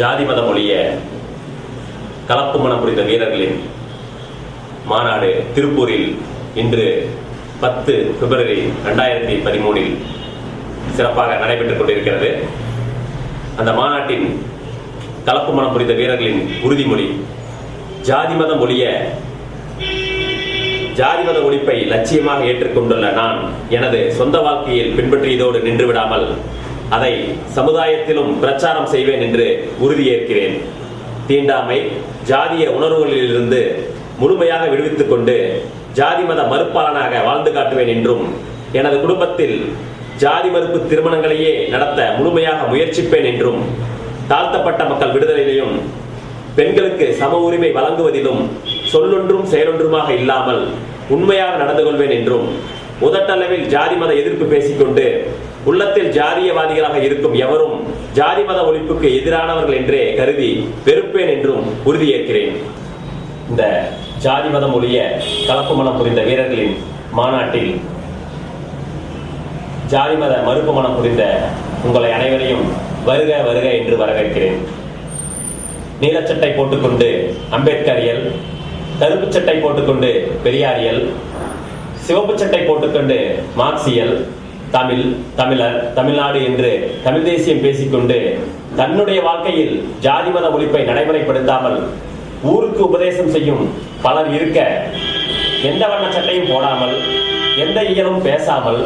ஜாதி மதம் ஒழிய கலப்பு மனம் புரிந்த வீரர்களின் மாநாடு திருப்பூரில் இன்று பத்து பிப்ரவரி ரெண்டாயிரத்தி பதிமூணில் சிறப்பாக நடைபெற்றுக் கொண்டிருக்கிறது. அந்த மாநாட்டின் கலப்பு மனம் புரிந்த வீரர்களின் உறுதிமொழி ஜாதி மதம் ஒழிய ஜாதி மத ஒழிப்பை லட்சியமாக ஏற்றுக்கொண்டுள்ள நான் எனது சொந்த வாழ்க்கையில் பின்பற்றியதோடு நின்று விடாமல் அதை சமுதாயத்திலும் பிரச்சாரம் செய்வேன் என்று உறுதியேற்கிறேன். தீண்டாமை ஜாதிய உணர்வுகளிலிருந்து முழுமையாக விடுவித்துக் கொண்டு ஜாதி மத மறுப்பாளனாக வாழ்ந்து காட்டுவேன் என்றும் எனது குடும்பத்தில் ஜாதி மறுப்பு திருமணங்களையே நடத்த முழுமையாக முயற்சிப்பேன் என்றும் தாழ்த்தப்பட்ட மக்கள் விடுதலையிலும் பெண்களுக்கு சம உரிமை வழங்குவதிலும் சொல்லொன்றும் செயலொன்றுமாக இல்லாமல் உண்மையாக நடந்து கொள்வேன் என்றும் உதட்டளவில் ஜாதி மத எதிர்ப்பு பேசிக்கொண்டு உள்ளத்தில் ஜாதியவாதிகளாக இருக்கும் எவரும் ஜாதி மத ஒழிப்புக்கு எதிரானவர்கள் என்றே கருதி வெறுப்பேன் என்றும் உறுதியேற்கிறேன். இந்த ஜாதி மதம் ஒழிய கலப்பு மனம் புரிந்த வீரர்களின் மாநாட்டில் ஜாதி மத மறுப்பு மனம் புரிந்த உங்களை அனைவரையும் வருக வருக என்று வரவேற்கிறேன். நீலச்சட்டை போட்டுக்கொண்டு அம்பேத்கரியல் கருப்பு சட்டை போட்டுக்கொண்டு பெரியாரியல் சிவப்பு சட்டை போட்டுக்கொண்டு மார்க்சியல் தமிழ் தமிழர் தமிழ்நாடு என்று தமிழ் தேசியம் பேசிக்கொண்டு தன்னுடைய வாழ்க்கையில் ஜாதி மத ஒழிப்பை நடைமுறைப்படுத்தாமல் ஊருக்கு உபதேசம் செய்யும் பலர் இருக்க எந்த வண்ண சட்டையும் போடாமல் எந்த இயலும் பேசாமல்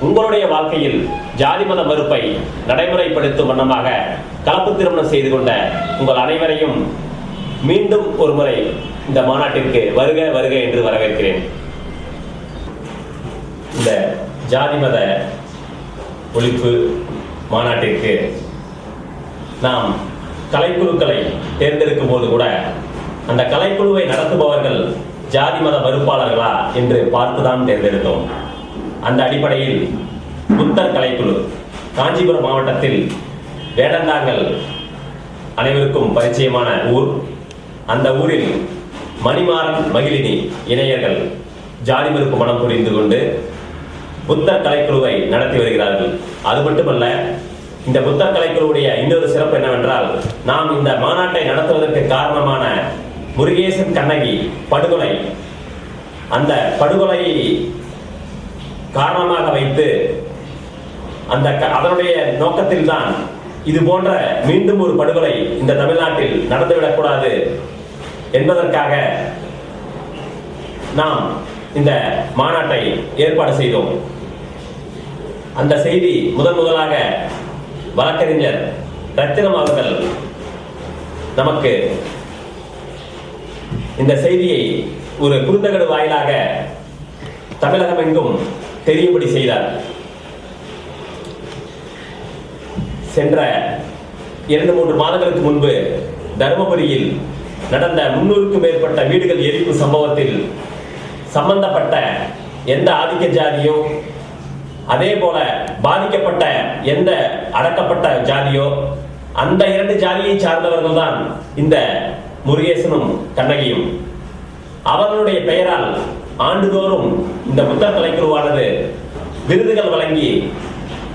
உங்களுடைய வாழ்க்கையில் ஜாதி மத மறுப்பை நடைமுறைப்படுத்தும் வண்ணமாக கலப்பு திருமணம் செய்து கொண்ட உங்கள் அனைவரையும் மீண்டும் ஒரு முறை இந்த மாநாட்டிற்கு வருக வருக என்று வரவேற்கிறேன். இந்த ஜாதி மத ஒழிப்பு மாநாட்டிற்கு நாம் கலைக்குழுக்களை தேர்ந்தெடுக்கும் போது கூட அந்த கலைக்குழுவை நடத்துபவர்கள் ஜாதி மத மறுப்பாளர்களா என்று பார்த்துதான் தேர்ந்தெடுத்தோம். அந்த அடிப்படையில் புத்தர் கலைக்குழு காஞ்சிபுரம் மாவட்டத்தில் வேடந்தாங்கல் அனைவருக்கும் பரிச்சயமான ஊர். அந்த ஊரில் மணிமாறன் மகிழினி இணையர்கள் ஜாதி மறுப்பு மனம் புரிந்து கொண்டு புத்தர் கலைக்குழுவை நடத்தி வருகிறார்கள். அது மட்டுமல்ல இந்த புத்தர் கலைக்குழுவுடைய இன்னொரு சிறப்பு என்னவென்றால் நாம் இந்த மாநாட்டை நடத்துவதற்கு காரணமான முருகேசன் கண்ணகி படுகொலை. அந்த படுகொலை காரணமாக வைத்து அந்த க- அதனுடைய நோக்கத்தில் தான் இது போன்ற மீண்டும் ஒரு படுகொலை இந்த தமிழ்நாட்டில் நடந்துவிடக்கூடாது என்பதற்காக நாம் இந்த மாநாட்டை ஏற்பாடு செய்தோம். அந்த செய்தி முதன் முதலாக வழக்கறிஞர் ரத்தினம் அவர்கள் நமக்கு இந்த செய்தியை ஒரு குறுந்தகடு வாயிலாக தமிழகம் எங்கும் தெரியும்படி செய்தார். சென்ற இரண்டு மூன்று மாதங்களுக்கு முன்பு தருமபுரியில் நடந்த முன்னூறுக்கும் மேற்பட்ட வீடுகள் எரிப்பு சம்பவத்தில் சம்பந்தப்பட்ட எந்த ஆதிக்க ஜாதியோ அதே போல பாதிக்கப்பட்ட எந்த அடக்கப்பட்ட ஜாதியோ அந்த இரண்டு ஜாதியை சார்ந்தவர்கள் தான் இந்த முருகேசனும் கண்ணகியும். அவர்களுடைய பெயரால் ஆண்டுதோறும் இந்த புத்தர் தலைக்குழுவானது விருதுகள் வழங்கி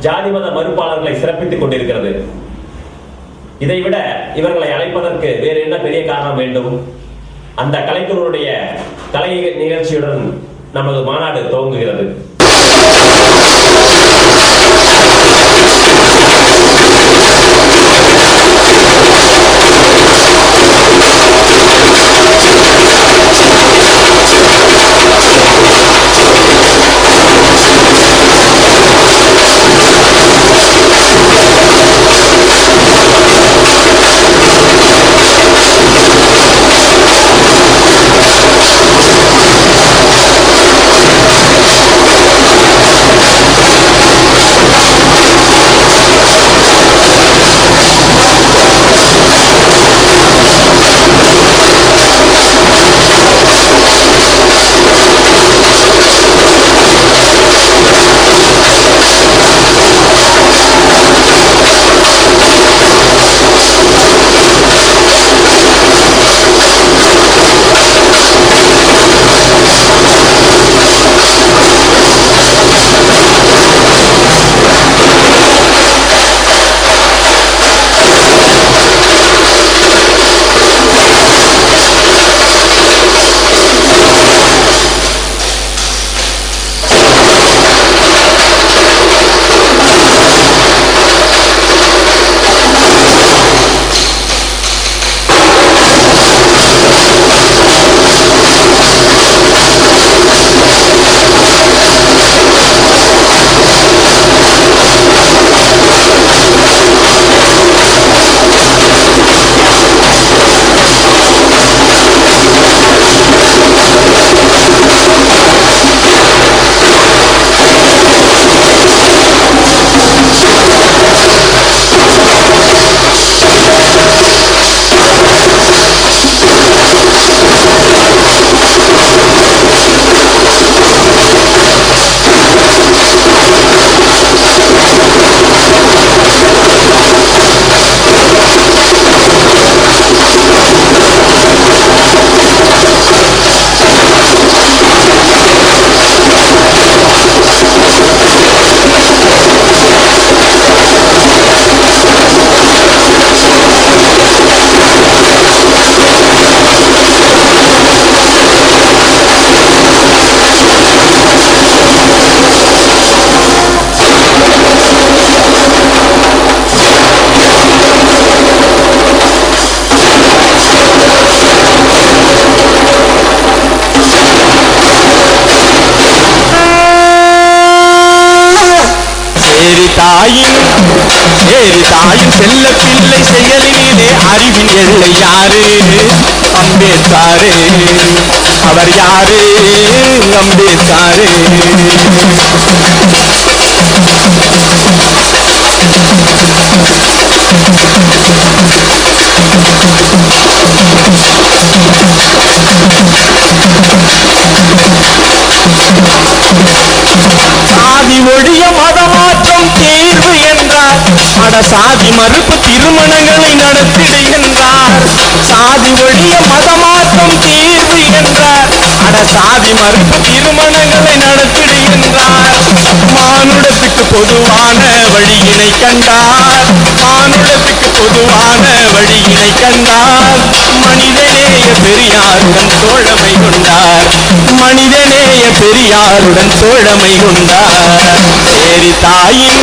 ஜாதி மத மறுப்பாளர்களை சிறப்பித்துக் கொண்டிருக்கிறது. இதைவிட இவர்களை அழைப்பதற்கு வேறு என்ன பெரிய காரணம் வேண்டும்? அந்த கலைக்குழுவுடைய கலை நிகழ்ச்சியுடன் நமது மாநாடு துவங்குகிறது. தாயின் சேரி தாயின் செல்ல பிள்ளை செயலிலே அறிவின் எல்லை யாரு? அம்பேத்காரு. அவர் யாரு? அம்பேத்காரு. சாதி ஒழிய என்றார் அட சாதி மறுப்பு திருமணங்களை நடத்திடு என்றார் சாதி ஒழிய மதமாற்றம் தீர்வு என்றார் அட சாதி மறுப்பு திருமணங்களை நடத்திடு என்றார் மானுடத்துக்கு பொதுவான வழியினை கண்டார். மானுடத்துக்கு பொதுவான வழியினை கண்டார். மனிதநேய பெரியாருடன் தோழமை கொண்டார். மனிதநேய பெரியாருடன் தோழமை கொண்டார். சேரி தாயின்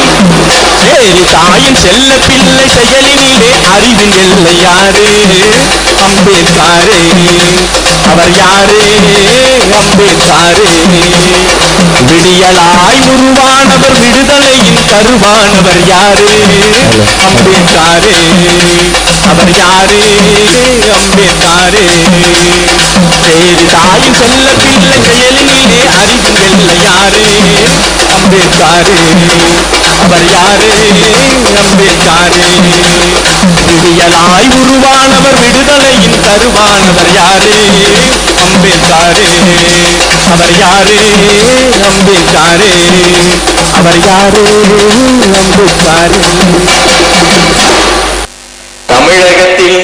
சேரி தாயின் செல்ல பிள்ளை செயலினிலே அறிவின் எல்லை யாரு? அம்பேத்காரே. அவர் யாரு? அம்பேத்காரே. விடியலாய் உருவானவர் விடுதலையின் கருவானவர் யாரு? அம்பேத்காரே. அவர் யாரு? அம்பேத்காரே. சேரி தாயின் செல்ல பிள்ளை செயலினிலே அறிவின் எல்லை யாரு? அம்பேத்காரே. அவர் யாரு? அம்பேத்காரு விடியலாய் உருவானவர் விடுதலையின் தருவானவர் யாரு? அம்பேத்காரு அவர் யாரு? அம்பேத்காரு அவர் யாரு? அம்பேத்காரு தமிழகத்தில்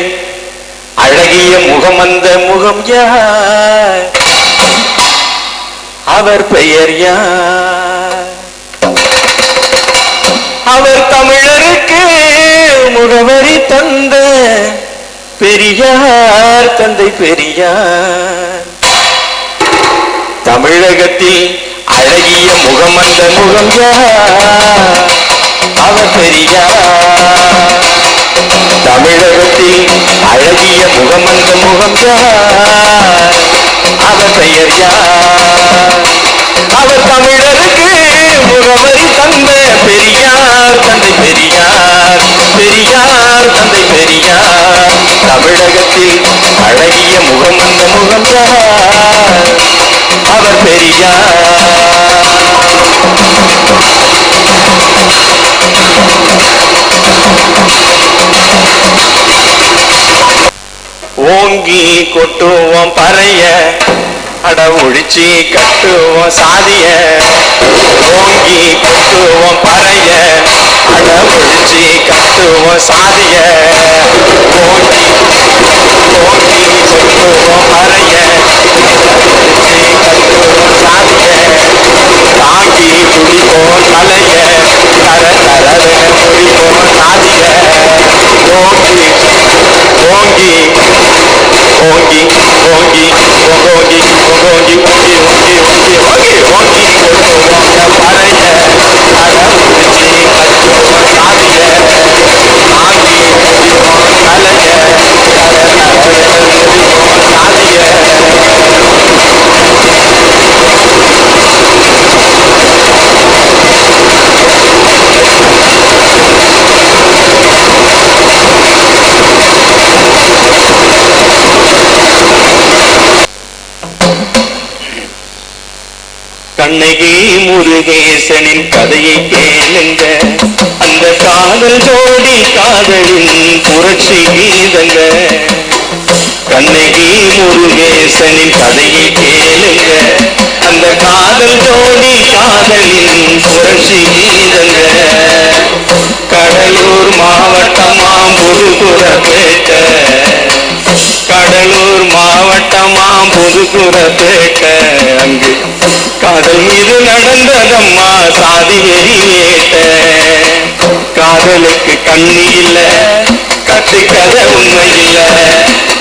அழகிய முகம் அந்த முகம் யார்? அவர் பெயர் யார்? முகவரி தந்த பெரியார் தந்தை பெரியார். தமிழகத்தில் அழகிய முகம் அந்த முகம் யார் அவர் பெரியார். தமிழகத்தில் அழகிய முகம் அந்த முகம் யார் அவர் பெயர் யார்? அவர் தமிழருக்கு முகவரி தந்த பெரியார் தந்தை பெரியார் பெரியார் தந்தை பெரியார். தமிழகத்தில் அழகிய முகம் அந்த முகம் அவர் பெரியார். ஓங்கி கொட்டுவோம் பறைய அட ஒழிச்சி கட்டுவோம் சாதிய ஓங்கி கொட்டுவோம் பறைய. அட ஒழிச்சி கட்டுவோம் சாதிய ஓங்கி ஓங்கி கொட்டுவோம் பறைய. ஒழிச்சி கட்டுவோம் சாதிய தாங்கி துடிப்போம் தலைய தர தரவென துடிப்போம் சாதிய. ஓங்கி ஓங்கி ஓங்கி ஓங்கி ஓங்கி ஓங்கி ஓங்கி ஓங்கி ஓங்கி ஓங்கி ஓங்கி கொட்டுவோம் பறைய அடமுடிச்சி கட்டுவோம் சாதிய தாங்கி துடிப்போம் கண்ணகி முருகேசனின் கதையை கேளுங்க. அந்த காதல் ஜோடி காதலின் புரட்சி கீதங்க. கண்ணகி முருகேசனின் கதையை கேளுங்க. அந்த காதல் ஜோடி காதலின் புரட்சி கீதங்க. கடலூர் மாவட்டமாம் புதுகுரப்பேட்டை கடலூர் மாவட்டமாம் புதுகுரப்பேட்டை அங்கு. காதல் மீது நடந்ததம்மா சாதி வெறி வேட்ட காதலுக்கு கண்ணி இல்ல கத்துக்கத உண்மை இல்ல.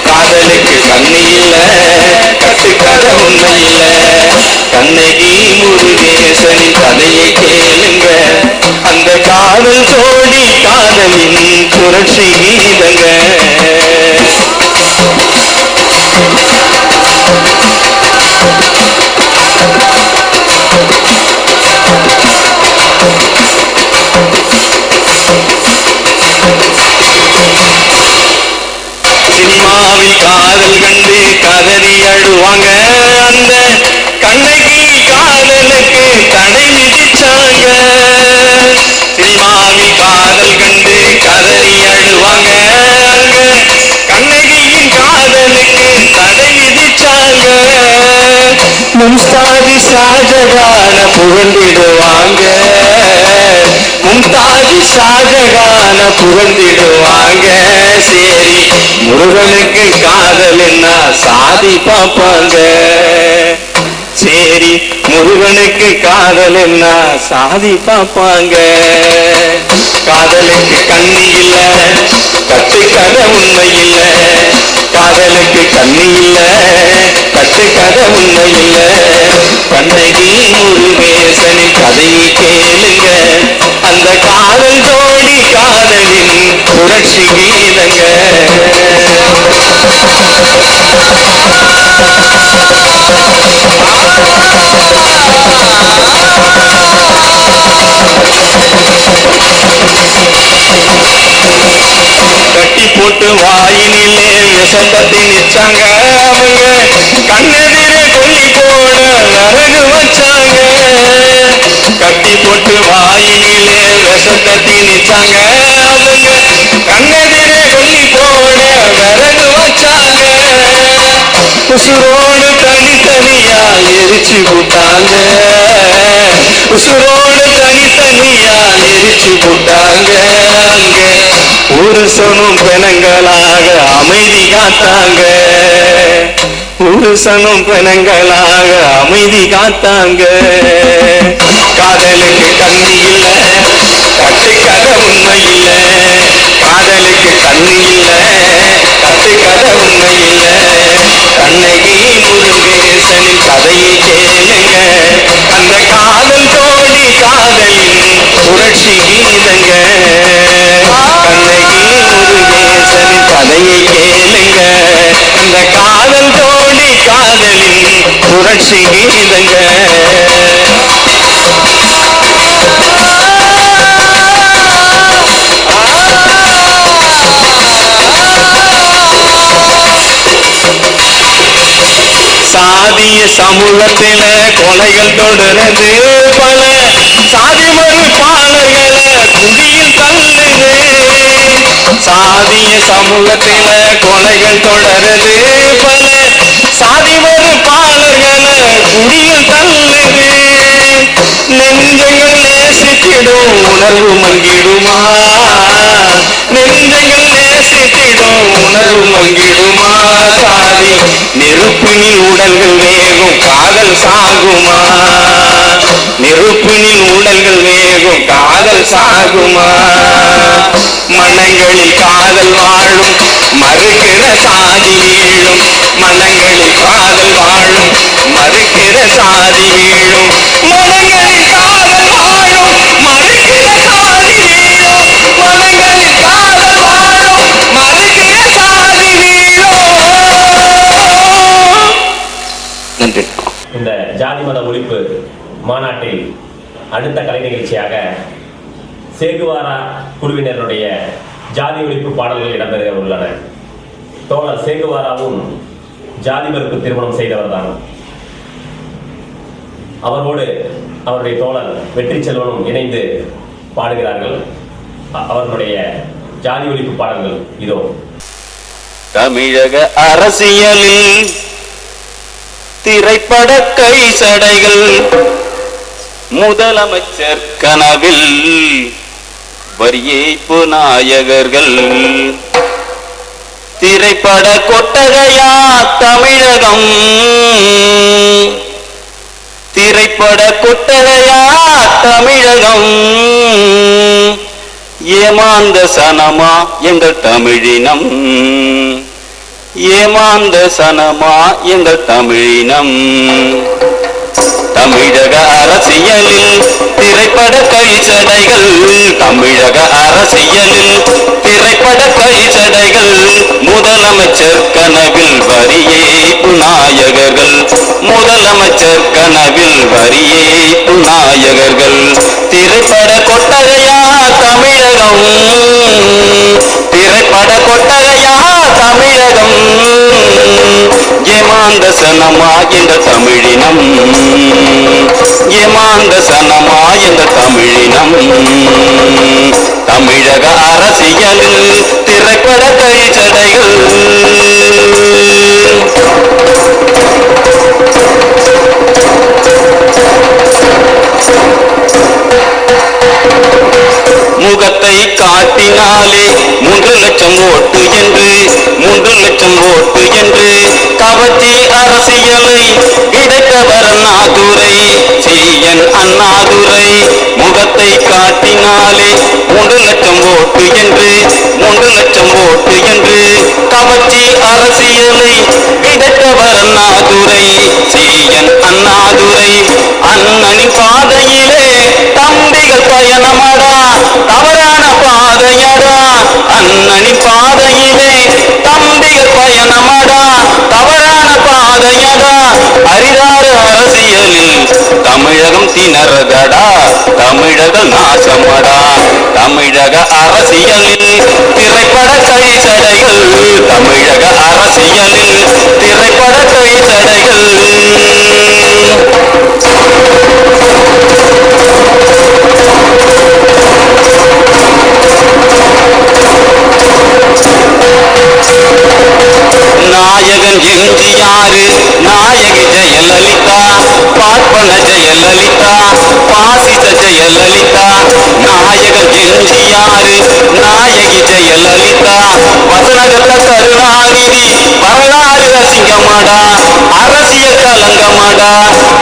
காதலுக்கு கண்ணி இல்ல கத்துக்கத உண்மை இல்ல. கண்ணகி முருகேசனின் கதையை கேளுங்க. அந்த காதல் ஜோடி காதலின் புரட்சி கீதங்க. சினிமாவில் காதல் கண்டு கதறி அழுவாங்க. மும்தாஜி ஷாஜகான புகழ்ந்திடுவாங்க மும்தாஜி ஷாஜகான புகழ்ந்திடுவாங்க சரி முருகனுக்கு காதல் என்ன சாதி பார்ப்பாங்க சரி முருகனுக்கு காதல் என்ன சாதி பார்ப்பாங்க காதலுக்கு கண்ணி இல்ல கட்டுக்கதை உண்மை இல்ல. காதலுக்கு கண்ணி இல்ல கட்டுக்கதை உண்மை இல்ல. கண்ணகி முருகேசனின் கதையை கேளுங்க. அந்த காதல் ஜோடி காதலின் புரட்சி கீதங்க. கட்டி போட்டு வாயினிலே விஷம்பத்தி நிச்சாங்க. அவங்க கண்ணெதிரே கொல்லி போட நரகு வச்சாங்க. கட்டி போட்டு வாயினிலே விஷம்பத்தி நிச்சாங்க. அவங்க கண்ணெதிரே கொல்லி போட விறகு வச்சாங்க. உசுரோடு தனித்தனியா எரிச்சு விட்டாங்க உசுரோடு தனித்தனியா எரிச்சு போட்டாங்க அங்க புருஷனும் பெணங்களாக அமைதி காத்தாங்க. புருஷனும் பெணங்களாக அமைதி காத்தாங்க. காதலுக்கு கண்ணி இல்ல கட்டுக்கதை உண்மை இல்லை காதலுக்கு கண்ணு இல்ல கட்டுக்கதை உண்மை இல்ல. கண்ணகி முருகேசனின் கதையை கேளுங்க. அந்த காதல் ஜோடி காதலின் புரட்சி கீதங்க. கண்ணகி முருகேசனின் கதையை கேளுங்க. அந்த காதல் ஜோடி காதலின் புரட்சி கீதங்க. சமூகத்தில கொலைகள் தொடருது பல சாதி மறுப்பாளர்களை குடியில் தள்ளுது சாதிய சமூகத்தில கொலைகள் தொடருது பல சாதி மறுப்பாளர்களை குடியில் தள்ளுது நெஞ்சங்கள் நேசிக்கிடும் உணர்வு மங்கிடுமா? நெஞ்சங்கள் நேசித்திடும் உணர்வு மங்கிடுமா சாதி நெருப்பினில் உடல்கள் வேகும் காதல் சாகுமா? நெருப்பினில் உடல்கள் வேகும் காதல் சாகுமா? மனங்களில் காதல் வாழும் மறுக்கிற சாதி வீழும் மனங்களில் காதல் வாழும் மறுக்கிற சாதி அடுத்த கலை நிகழ்ச்சியாக சேகுவாரா குழுவினருடைய ஜாதி ஒழிப்பு பாடல்கள் இடம்பெற உள்ளன. தோழர் சேகுவாராவும் ஜாதி மறுப்பு திருமணம் செய்தவர்தான். அவரோடு அவருடைய தோழர் வெற்றி செல்வனும் இணைந்து பாடுகிறார்கள். அவர்களுடைய ஜாதி ஒழிப்பு பாடல்கள் இதோ. தமிழக அரசியலில் திரைப்பட கை சடைகள் முதலமைச்சர் கனவில் வரியேய்ப்பு நாயகர்கள். திரைப்பட கொட்டகையா தமிழகம். திரைப்பட கொட்டகையா தமிழகம். ஏமாந்த சனமா எங்கள் தமிழினம். ஏமாந்த சனமா எங்கள் தமிழினம். தமிழக அரசியலில் திரைப்பட கைச்சடைகள். தமிழக அரசியலில் திரைப்பட கைச்சடைகள். முதலமைச்சர் கனவில் வரியேய்ப்பு நாயகர்கள் முதலமைச்சர் கனவில் வரியேய்ப்பு நாயகர்கள் திரைப்பட கொட்டகையா தமிழகம். பட கொட்டகையா தமிழகம். ஏமாந்த சனமா என்ற தமிழினம். ஏமாந்த சனமா என்ற தமிழினம். தமிழக அரசியலில் திரைப்பட கழிச்சடைகள் முகத்தை காட்டினாலே மூன்று லட்சம் ஓட்டு என்று மூன்று லட்சம் ஓட்டு என்று கவர்ச்சி அரசியலை கிடைத்தவர் அண்ணாதுரை செய்யன் அண்ணாதுரை முகத்தை காட்டினாலே மூன்று லட்சம் ஓட்டு என்று மூன்று லட்சம் ஓட்டு என்று கவர்ச்சி அரசியலை கிடைத்தவர் அண்ணாதுரை செய்யன் அண்ணாதுரை. அண்ணனின் பாதையிலே தம்பிகள் பயணமடா தவறான பாதையடா. அண்ணனி பாதையிலே தம்பிகள் பயணமடா தவறான பாதையடா. அரிதாறு அரசியலில் தமிழகம் திணறதடா தமிழக நாசமடா. தமிழக அரசியலில் திரைப்பட கைத்தடைகள் தமிழக அரசியலில் திரைப்பட கைத்தடைகள். நாயகன் எம்ஜிஆரு நாயகி ஜெயலலிதா பார்ப்பன ஜெயலலிதா பாசிச ஜெயலலிதா. நாயகன் எம்ஜிஆரு நாயகி ஜெயலலிதா. வசனகத்த கருணாநிதி வரலாறு அசிங்கமாடா அரசியல் கலங்கமாடா.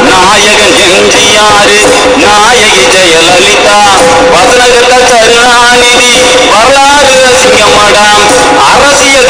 நாயகன் எம்ஜிஆரு நாயகி ஜெயலலிதா. வசனகத்த கருணாநிதி வரலாறு அசிங்கமாடா அரசியல்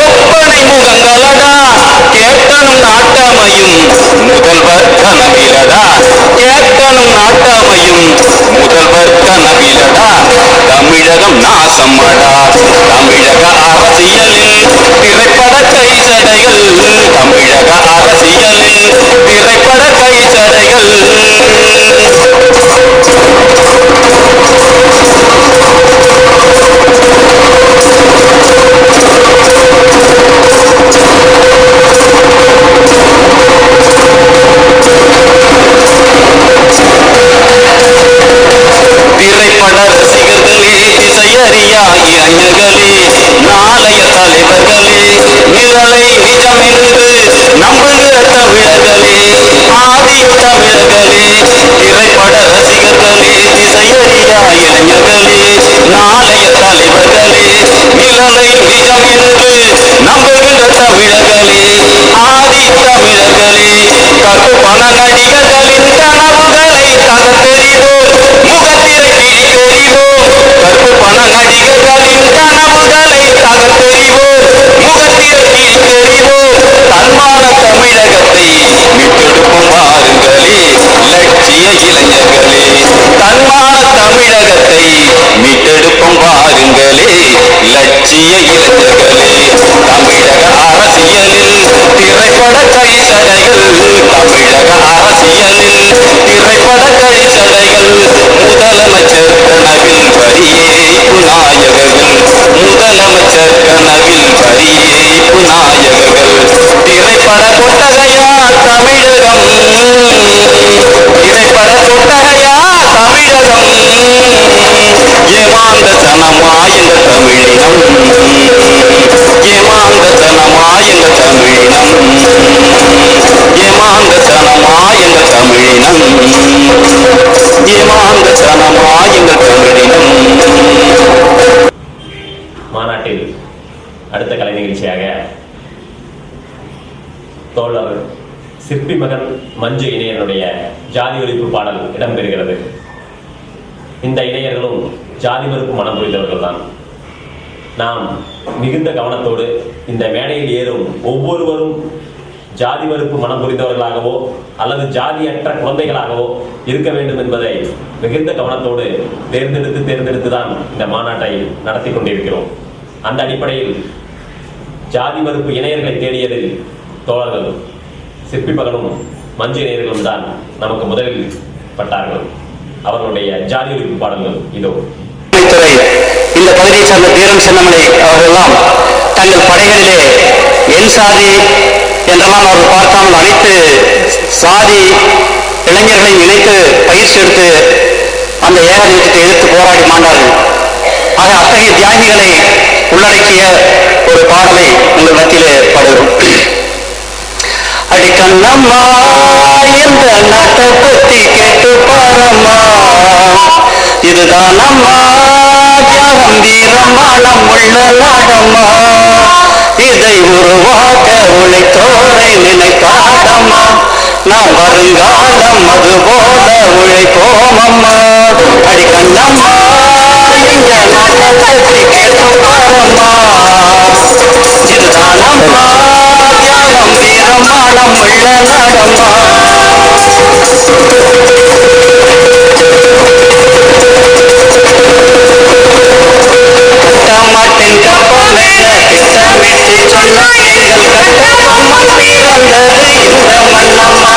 ஒப்பனை முகங்களடா கேட்டனும் நாட்டமையும் முதல்வர் கனவிலடா கேட்டனும் நாட்டமையும் முதல்வர் கனவிலடா தமிழகம் நாசமடா தமிழக அரசியலில் திரைப்பட கைச்சடைகள் தமிழக அரசியலில் திரைப்பட கைச்சடைகள் மீட்டெடுக்கும் லட்சிய இளைஞர்களே தன்மான தமிழகத்தை மீட்டெடுக்கும் பாருங்களே லட்சிய இளைஞர்களே தமிழக தமிழினம் எங்க தமிழினம்? ஏமாந்த எங்க தமிழினம்? ஏமாந்த எங்க தமிழினம்? மாநாட்டில் அடுத்த கலை நிகழ்ச்சியாக தோழர் சிற்பி மகன் மஞ்சு இணையனுடைய ஜாதி ஒழிப்பு பாடல் இடம்பெறுகிறது. இந்த இணையர்களும் ஜாதி மறுப்பு மனம் புரிந்தவர்கள் தான் நாம் மிகுந்த கவனத்தோடு இந்த மேடையில் ஏறும் ஒவ்வொருவரும் ஜாதி மறுப்பு மனம் புரிந்தவர்களாகவோ அல்லது ஜாதியற்ற குழந்தைகளாகவோ இருக்க வேண்டும் என்பதை மிகுந்த கவனத்தோடு தேர்ந்தெடுத்து தேர்ந்தெடுத்து தான் இந்த மாநாட்டை நடத்தி கொண்டிருக்கிறோம். அந்த அடிப்படையில் ஜாதி மறுப்பு இணையர்களை தேடியதில் தோழர்கள் சிற்பிப்பகனும் மஞ்சு இணையர்களும் தான் நமக்கு முதலில் பட்டார்கள். அவர்களுடைய ஜாதி ஒழிப்பு பாடல்கள் இதோ. பகுதியை சார்ந்த வீரன் சின்னமலை அவர்களெல்லாம் தங்கள் படைகளிலே என் சாதி என்றெல்லாம் அவர்கள் பார்க்காமல் அனைத்து சாதி இளைஞர்களையும் இணைத்து பயிற்சி எடுத்து அந்த ஏகாதிபத்தியத்தை எதிர்த்து போராடி மாண்டார்கள். ஆக அத்தகைய தியாகிகளை உள்ளடக்கிய ஒரு பாடலை உங்கள் மத்தியிலே பாடுகிறோம். அடிக்கண்ணம்மா இந்த நட்டை பத்தி கேட்டு பாரம்மா. இதுதான் அம்மா. நிறமாலம் உள்ள நாடம்மா இதை உருவாக்க உழைத்தோரை நினைத்தாடம்மா. நாம் வருங்காலம் அது போல உழைப்போம் அம்மா அடி கண்ணம்மா இந்த நாட்டை பற்றி கேட்டு பாரம்மா இதுதானம்மா வீரமானம் உள்ள நாடம்மா மாட்டேன் கப்பமேல திட்டமிட்டு சொன்னாய் வந்தது இந்த மன்னம்மா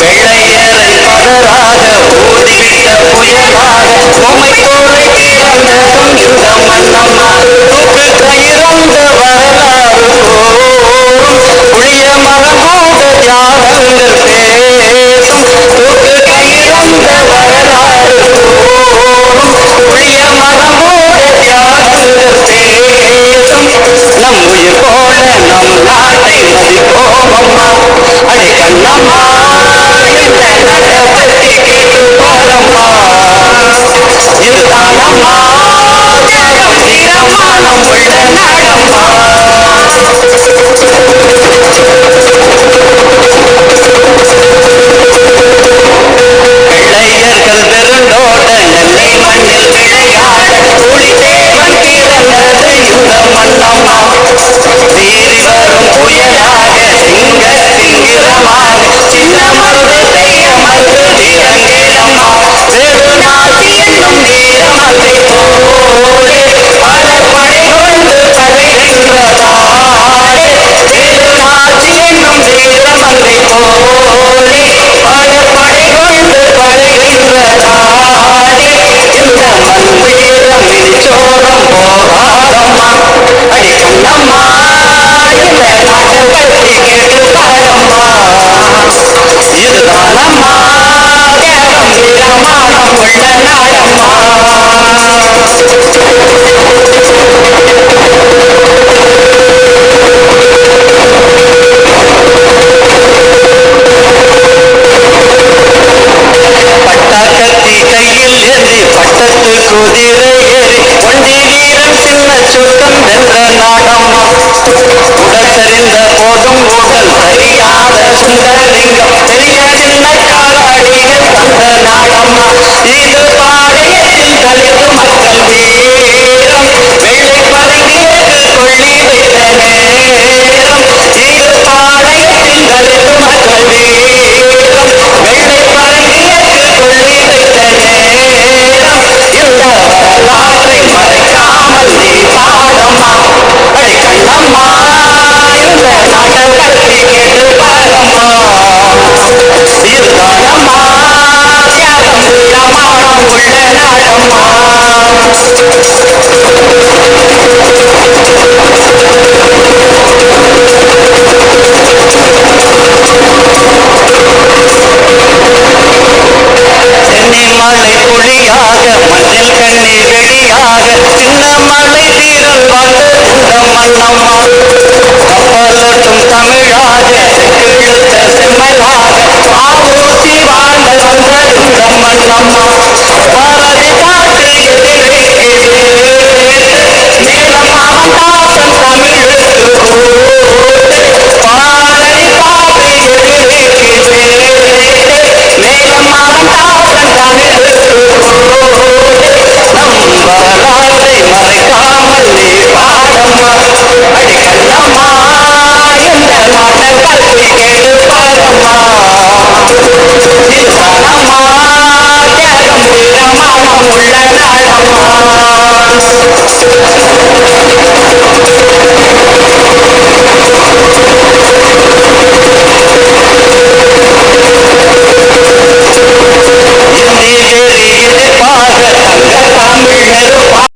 வெள்ளையரை பதராக ஊதிவிட்ட புயலாக உமை துளைக்கி வந்ததும் இந்த மன்னம்மா தூக்கு கயிறந்த வரலாறு ஓ